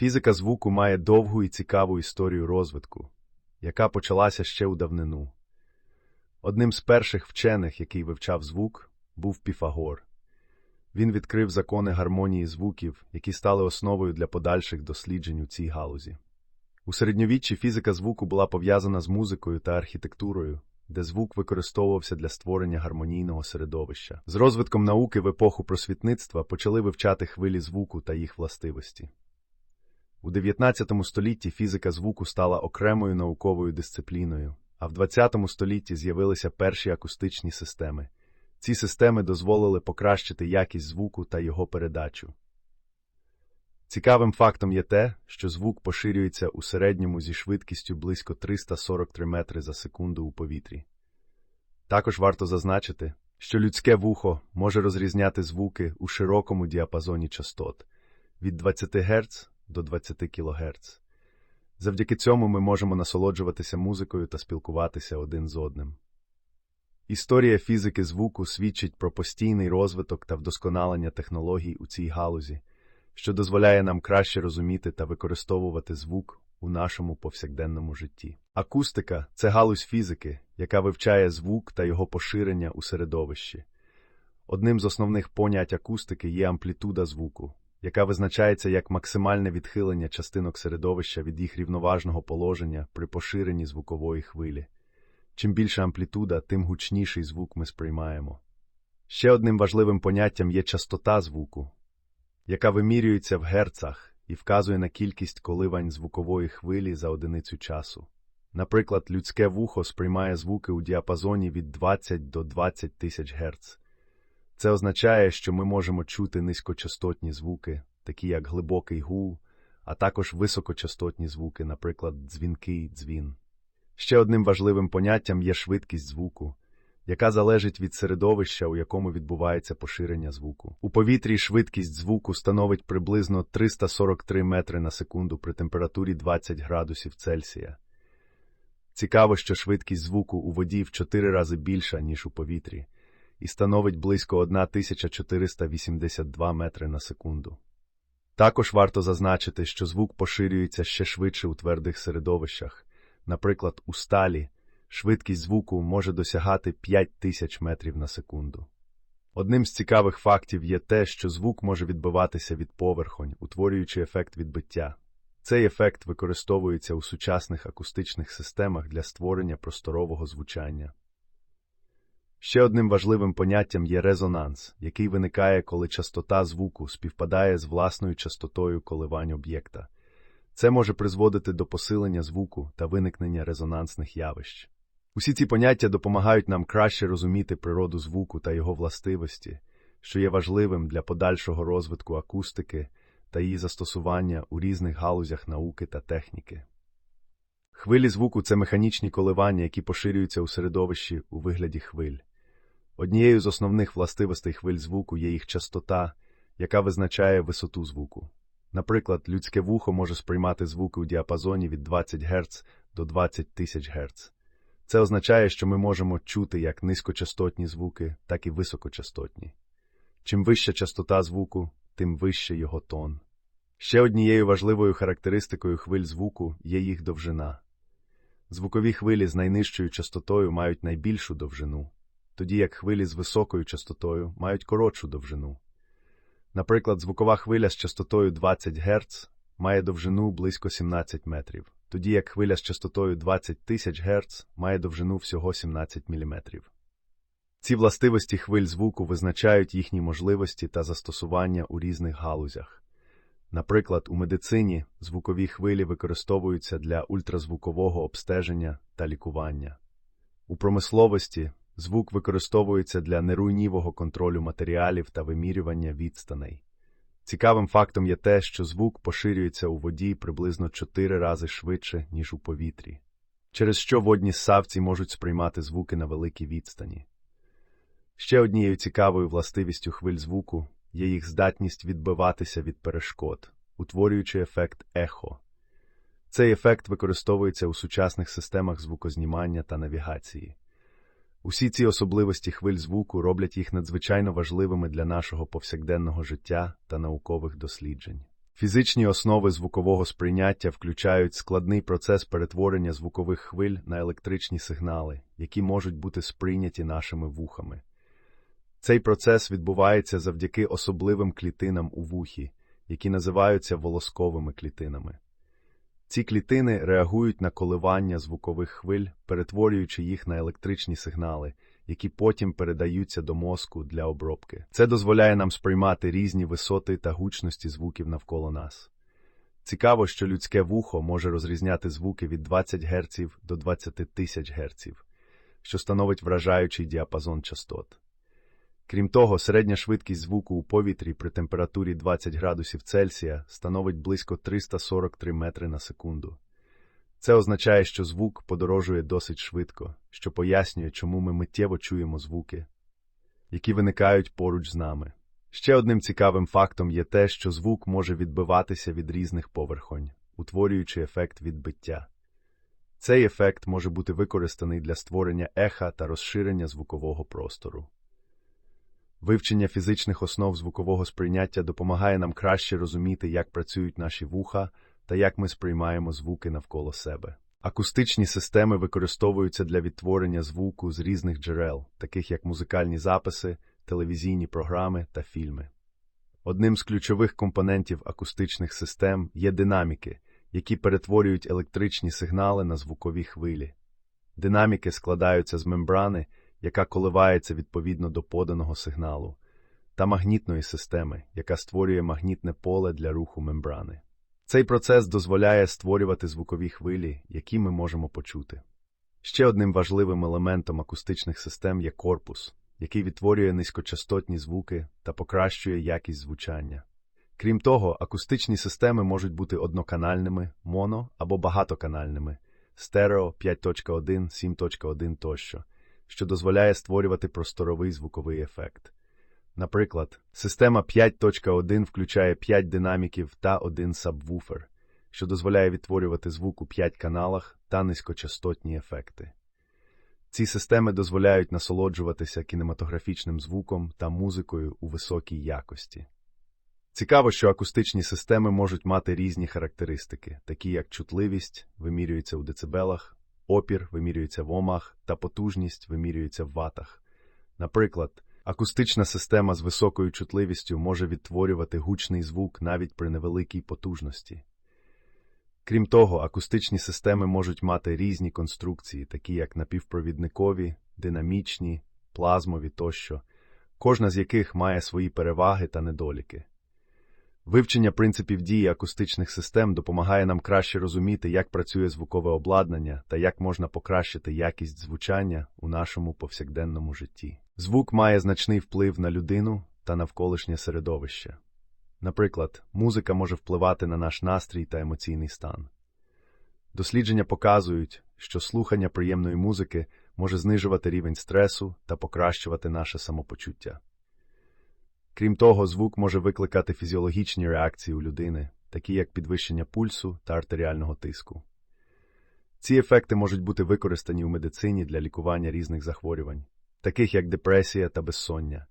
Фізика звуку має довгу і цікаву історію розвитку, яка почалася ще у давнину. Одним з перших вчених, який вивчав звук, був Піфагор. Він відкрив закони гармонії звуків, які стали основою для подальших досліджень у цій галузі. У середньовіччі фізика звуку була пов'язана з музикою та архітектурою, де звук використовувався для створення гармонійного середовища. З розвитком науки в епоху просвітництва почали вивчати хвилі звуку та їх властивості. У 19 столітті фізика звуку стала окремою науковою дисципліною, а в 20 столітті з'явилися перші акустичні системи. Ці системи дозволили покращити якість звуку та його передачу. Цікавим фактом є те, що звук поширюється у середньому зі швидкістю близько 343 метри за секунду у повітрі. Також варто зазначити, що людське вухо може розрізняти звуки у широкому діапазоні частот від 20 Гц до 20 кГц. Завдяки цьому ми можемо насолоджуватися музикою та спілкуватися один з одним. Історія фізики звуку свідчить про постійний розвиток та вдосконалення технологій у цій галузі, що дозволяє нам краще розуміти та використовувати звук у нашому повсякденному житті. Акустика це галузь фізики, яка вивчає звук та його поширення у середовищі. Одним з основних понять акустики є амплітуда звуку, яка визначається як максимальне відхилення частинок середовища від їх рівноважного положення при поширенні звукової хвилі. Чим більша амплітуда, тим гучніший звук ми сприймаємо. Ще одним важливим поняттям є частота звуку, яка вимірюється в герцах і вказує на кількість коливань звукової хвилі за одиницю часу. Наприклад, людське вухо сприймає звуки у діапазоні від 20 до 20 тисяч Гц. Це означає, що ми можемо чути низькочастотні звуки, такі як глибокий гул, а також високочастотні звуки, наприклад, дзвінкий дзвін. Ще одним важливим поняттям є швидкість звуку, яка залежить від середовища, у якому відбувається поширення звуку. У повітрі швидкість звуку становить приблизно 343 метри на секунду при температурі 20 градусів Цельсія. Цікаво, що швидкість звуку у воді в 4 рази більша, ніж у повітрі, і становить близько 1482 метри на секунду. Також варто зазначити, що звук поширюється ще швидше у твердих середовищах. Наприклад, у сталі швидкість звуку може досягати 5000 метрів на секунду. Одним з цікавих фактів є те, що звук може відбиватися від поверхонь, утворюючи ефект відбиття. Цей ефект використовується у сучасних акустичних системах для створення просторового звучання. Ще одним важливим поняттям є резонанс, який виникає, коли частота звуку співпадає з власною частотою коливань об'єкта. Це може призводити до посилення звуку та виникнення резонансних явищ. Усі ці поняття допомагають нам краще розуміти природу звуку та його властивості, що є важливим для подальшого розвитку акустики та її застосування у різних галузях науки та техніки. Хвилі звуку це механічні коливання, які поширюються у середовищі у вигляді хвиль. Однією з основних властивостей хвиль звуку є їх частота, яка визначає висоту звуку. Наприклад, людське вухо може сприймати звуки у діапазоні від 20 Гц до 20 тисяч Гц. Це означає, що ми можемо чути як низькочастотні звуки, так і високочастотні. Чим вища частота звуку, тим вище його тон. Ще однією важливою характеристикою хвиль звуку є їх довжина. Звукові хвилі з найнижчою частотою мають найбільшу довжину, тоді як хвилі з високою частотою мають коротшу довжину. Наприклад, звукова хвиля з частотою 20 Гц має довжину близько 17 метрів, тоді як хвиля з частотою 20 тисяч Гц має довжину всього 17 мм. Ці властивості хвиль звуку визначають їхні можливості та застосування у різних галузях. Наприклад, у медицині звукові хвилі використовуються для ультразвукового обстеження та лікування. У промисловості Звук використовується для неруйнівого контролю матеріалів та вимірювання відстаней. Цікавим фактом є те, що звук поширюється у воді приблизно 4 рази швидше, ніж у повітрі, через що водні ссавці можуть сприймати звуки на великій відстані. Ще однією цікавою властивістю хвиль звуку є їх здатність відбиватися від перешкод, утворюючи ефект ехо. Цей ефект використовується у сучасних системах звукознімання та навігації. Усі ці особливості хвиль звуку роблять їх надзвичайно важливими для нашого повсякденного життя та наукових досліджень. Фізичні основи звукового сприйняття включають складний процес перетворення звукових хвиль на електричні сигнали, які можуть бути сприйняті нашими вухами. Цей процес відбувається завдяки особливим клітинам у вухі, які називаються волосковими клітинами. Ці клітини реагують на коливання звукових хвиль, перетворюючи їх на електричні сигнали, які потім передаються до мозку для обробки. Це дозволяє нам сприймати різні висоти та гучності звуків навколо нас. Цікаво, що людське вухо може розрізняти звуки від 20 Гц до 20 тисяч Гц, що становить вражаючий діапазон частот. Крім того, середня швидкість звуку у повітрі при температурі 20 градусів Цельсія становить близько 343 метри на секунду. Це означає, що звук подорожує досить швидко, що пояснює, чому ми миттєво чуємо звуки, які виникають поруч з нами. Ще одним цікавим фактом є те, що звук може відбиватися від різних поверхонь, утворюючи ефект відбиття. Цей ефект може бути використаний для створення еха та розширення звукового простору. Вивчення фізичних основ звукового сприйняття допомагає нам краще розуміти, як працюють наші вуха та як ми сприймаємо звуки навколо себе. Акустичні системи використовуються для відтворення звуку з різних джерел, таких як музикальні записи, телевізійні програми та фільми. Одним з ключових компонентів акустичних систем є динаміки, які перетворюють електричні сигнали на звукові хвилі. Динаміки складаються з мембрани, яка коливається відповідно до поданого сигналу, та магнітної системи, яка створює магнітне поле для руху мембрани. Цей процес дозволяє створювати звукові хвилі, які ми можемо почути. Ще одним важливим елементом акустичних систем є корпус, який відтворює низькочастотні звуки та покращує якість звучання. Крім того, акустичні системи можуть бути одноканальними, моно або багатоканальними, стерео 5.1, 7.1 тощо, що дозволяє створювати просторовий звуковий ефект. Наприклад, система 5.1 включає 5 динаміків та один сабвуфер, що дозволяє відтворювати звук у 5 каналах та низькочастотні ефекти. Ці системи дозволяють насолоджуватися кінематографічним звуком та музикою у високій якості. Цікаво, що акустичні системи можуть мати різні характеристики, такі як чутливість вимірюється у децибелах, опір вимірюється в омах та потужність вимірюється в ватах. Наприклад, акустична система з високою чутливістю може відтворювати гучний звук навіть при невеликій потужності. Крім того, акустичні системи можуть мати різні конструкції, такі як напівпровідникові, динамічні, плазмові тощо, кожна з яких має свої переваги та недоліки. Вивчення принципів дії акустичних систем допомагає нам краще розуміти, як працює звукове обладнання та як можна покращити якість звучання у нашому повсякденному житті. Звук має значний вплив на людину та навколишнє середовище. Наприклад, музика може впливати на наш настрій та емоційний стан. Дослідження показують, що слухання приємної музики може знижувати рівень стресу та покращувати наше самопочуття. Крім того, звук може викликати фізіологічні реакції у людини, такі як підвищення пульсу та артеріального тиску. Ці ефекти можуть бути використані у медицині для лікування різних захворювань, таких як депресія та безсоння.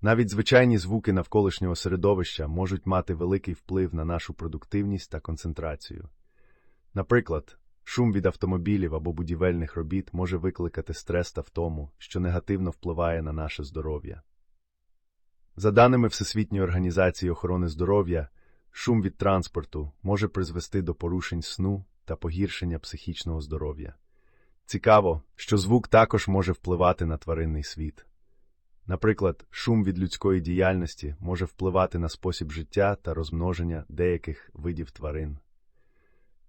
Навіть звичайні звуки навколишнього середовища можуть мати великий вплив на нашу продуктивність та концентрацію. Наприклад, шум від автомобілів або будівельних робіт може викликати стрес та втому, що негативно впливає на наше здоров'я. За даними Всесвітньої організації охорони здоров'я, шум від транспорту може призвести до порушень сну та погіршення психічного здоров'я. Цікаво, що звук також може впливати на тваринний світ. Наприклад, шум від людської діяльності може впливати на спосіб життя та розмноження деяких видів тварин.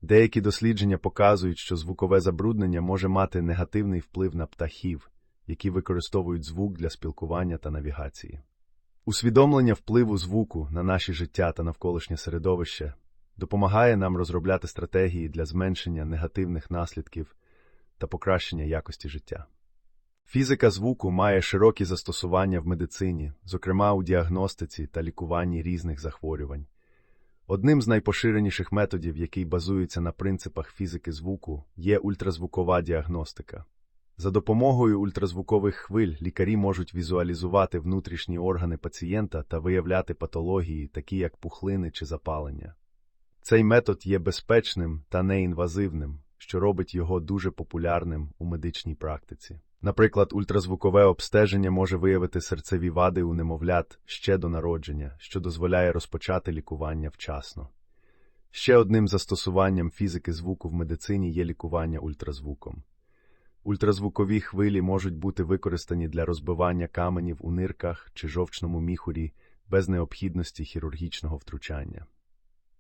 Деякі дослідження показують, що звукове забруднення може мати негативний вплив на птахів, які використовують звук для спілкування та навігації. Усвідомлення впливу звуку на наші життя та навколишнє середовище допомагає нам розробляти стратегії для зменшення негативних наслідків та покращення якості життя. Фізика звуку має широкі застосування в медицині, зокрема у діагностиці та лікуванні різних захворювань. Одним з найпоширеніших методів, який базується на принципах фізики звуку, є ультразвукова діагностика. За допомогою ультразвукових хвиль лікарі можуть візуалізувати внутрішні органи пацієнта та виявляти патології, такі як пухлини чи запалення. Цей метод є безпечним та неінвазивним, що робить його дуже популярним у медичній практиці. Наприклад, ультразвукове обстеження може виявити серцеві вади у немовлят ще до народження, що дозволяє розпочати лікування вчасно. Ще одним застосуванням фізики звуку в медицині є лікування ультразвуком. Ультразвукові хвилі можуть бути використані для розбивання каменів у нирках чи жовчному міхурі без необхідності хірургічного втручання.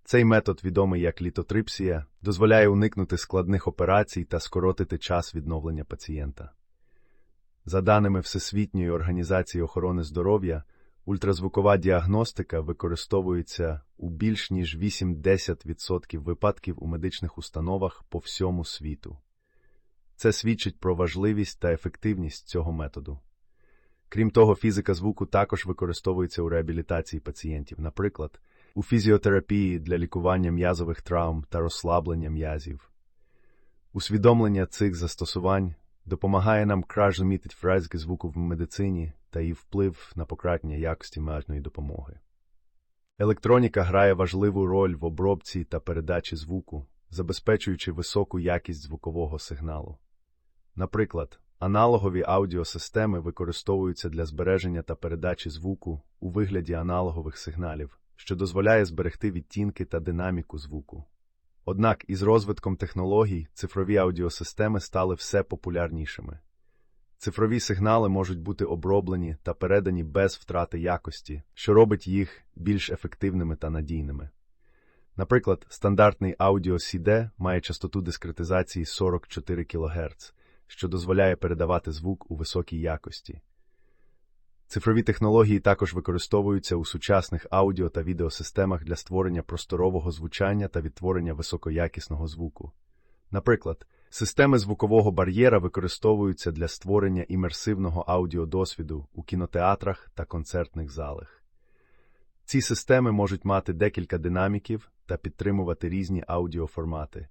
Цей метод, відомий як літотрипсія, дозволяє уникнути складних операцій та скоротити час відновлення пацієнта. За даними Всесвітньої організації охорони здоров'я, ультразвукова діагностика використовується у більш ніж 8-10% випадків у медичних установах по всьому світу. Це свідчить про важливість та ефективність цього методу. Крім того, фізика звуку також використовується у реабілітації пацієнтів, наприклад, у фізіотерапії для лікування м'язових травм та розслаблення м'язів. Усвідомлення цих застосувань допомагає нам краще змітити фразки звуку в медицині та її вплив на покращення якості медичної допомоги. Електроніка грає важливу роль в обробці та передачі звуку, забезпечуючи високу якість звукового сигналу. Наприклад, аналогові аудіосистеми використовуються для збереження та передачі звуку у вигляді аналогових сигналів, що дозволяє зберегти відтінки та динаміку звуку. Однак із розвитком технологій цифрові аудіосистеми стали все популярнішими. Цифрові сигнали можуть бути оброблені та передані без втрати якості, що робить їх більш ефективними та надійними. Наприклад, стандартний аудіо CD має частоту дискретизації 44 кГц, що дозволяє передавати звук у високій якості. Цифрові технології також використовуються у сучасних аудіо та відеосистемах для створення просторового звучання та відтворення високоякісного звуку. Наприклад, системи звукового бар'єра використовуються для створення імерсивного аудіодосвіду у кінотеатрах та концертних залах. Ці системи можуть мати декілька динаміків та підтримувати різні аудіоформати,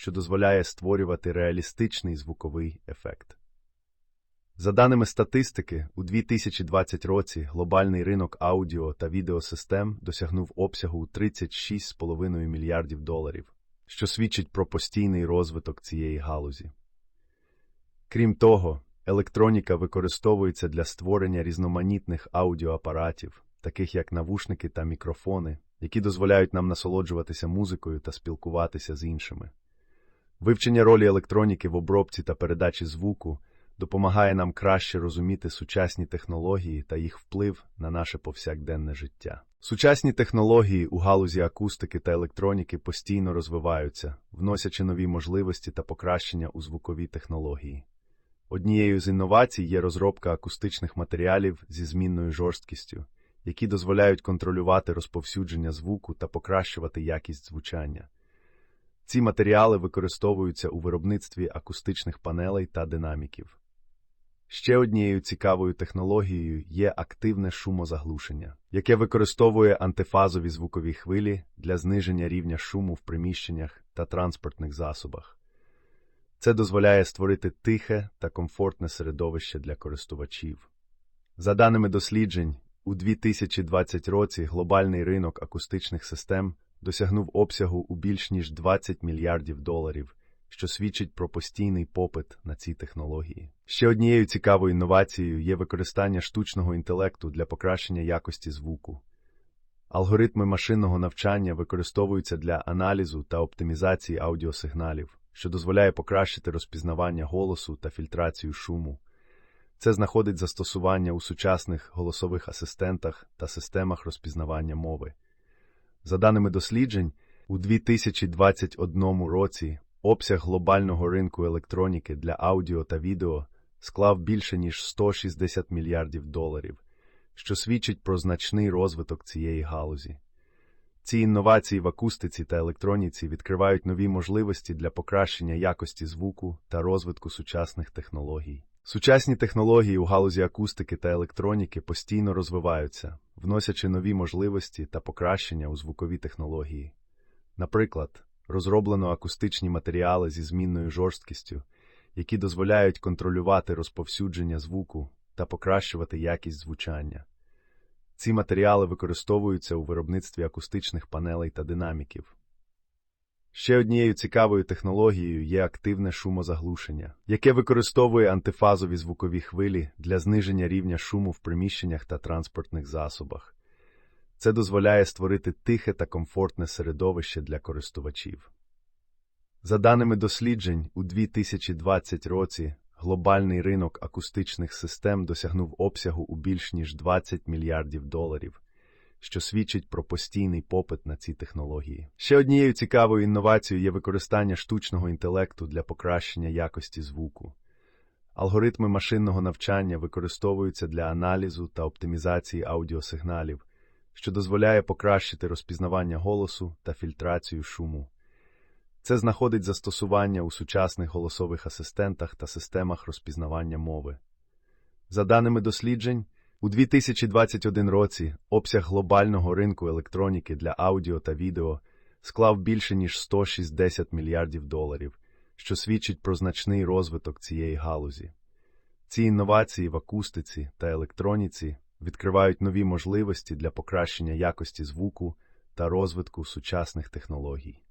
що дозволяє створювати реалістичний звуковий ефект. За даними статистики, у 2020 році глобальний ринок аудіо та відеосистем досягнув обсягу у 36,5 мільярдів доларів, що свідчить про постійний розвиток цієї галузі. Крім того, електроніка використовується для створення різноманітних аудіоапаратів, таких як навушники та мікрофони, які дозволяють нам насолоджуватися музикою та спілкуватися з іншими. Вивчення ролі електроніки в обробці та передачі звуку допомагає нам краще розуміти сучасні технології та їх вплив на наше повсякденне життя. Сучасні технології у галузі акустики та електроніки постійно розвиваються, вносячи нові можливості та покращення у звукові технології. Однією з інновацій є розробка акустичних матеріалів зі змінною жорсткістю, які дозволяють контролювати розповсюдження звуку та покращувати якість звучання. Ці матеріали використовуються у виробництві акустичних панелей та динаміків. Ще однією цікавою технологією є активне шумозаглушення, яке використовує антифазові звукові хвилі для зниження рівня шуму в приміщеннях та транспортних засобах. Це дозволяє створити тихе та комфортне середовище для користувачів. За даними досліджень, у 2020 році глобальний ринок акустичних систем досягнув обсягу у більш ніж 20 мільярдів доларів що свідчить про постійний попит на ці технології. Ще однією цікавою інновацією є використання штучного інтелекту для покращення якості звуку. Алгоритми машинного навчання використовуються для аналізу та оптимізації аудіосигналів, що дозволяє покращити розпізнавання голосу та фільтрацію шуму. Це знаходить застосування у сучасних голосових асистентах та системах розпізнавання мови. За даними досліджень, у 2021 році Обсяг глобального ринку електроніки для аудіо та відео склав більше ніж 160 мільярдів доларів, що свідчить про значний розвиток цієї галузі. Ці інновації в акустиці та електроніці відкривають нові можливості для покращення якості звуку та розвитку сучасних технологій. Сучасні технології у галузі акустики та електроніки постійно розвиваються, вносячи нові можливості та покращення у звукові технології. Наприклад, розроблено акустичні матеріали зі змінною жорсткістю, які дозволяють контролювати розповсюдження звуку та покращувати якість звучання. Ці матеріали використовуються у виробництві акустичних панелей та динаміків. Ще однією цікавою технологією є активне шумозаглушення, яке використовує антифазові звукові хвилі для зниження рівня шуму в приміщеннях та транспортних засобах. Це дозволяє створити тихе та комфортне середовище для користувачів. За даними досліджень, у 2020 році глобальний ринок акустичних систем досягнув обсягу у більш ніж 20 мільярдів доларів, що свідчить про постійний попит на ці технології. Ще однією цікавою інновацією є використання штучного інтелекту для покращення якості звуку. Алгоритми машинного навчання використовуються для аналізу та оптимізації аудіосигналів, що дозволяє покращити розпізнавання голосу та фільтрацію шуму. Це знаходить застосування у сучасних голосових асистентах та системах розпізнавання мови. За даними досліджень, у 2021 році обсяг глобального ринку електроніки для аудіо та відео склав більше ніж 160 мільярдів доларів, що свідчить про значний розвиток цієї галузі. Ці інновації в акустиці та електроніці відкривають нові можливості для покращення якості звуку та розвитку сучасних технологій.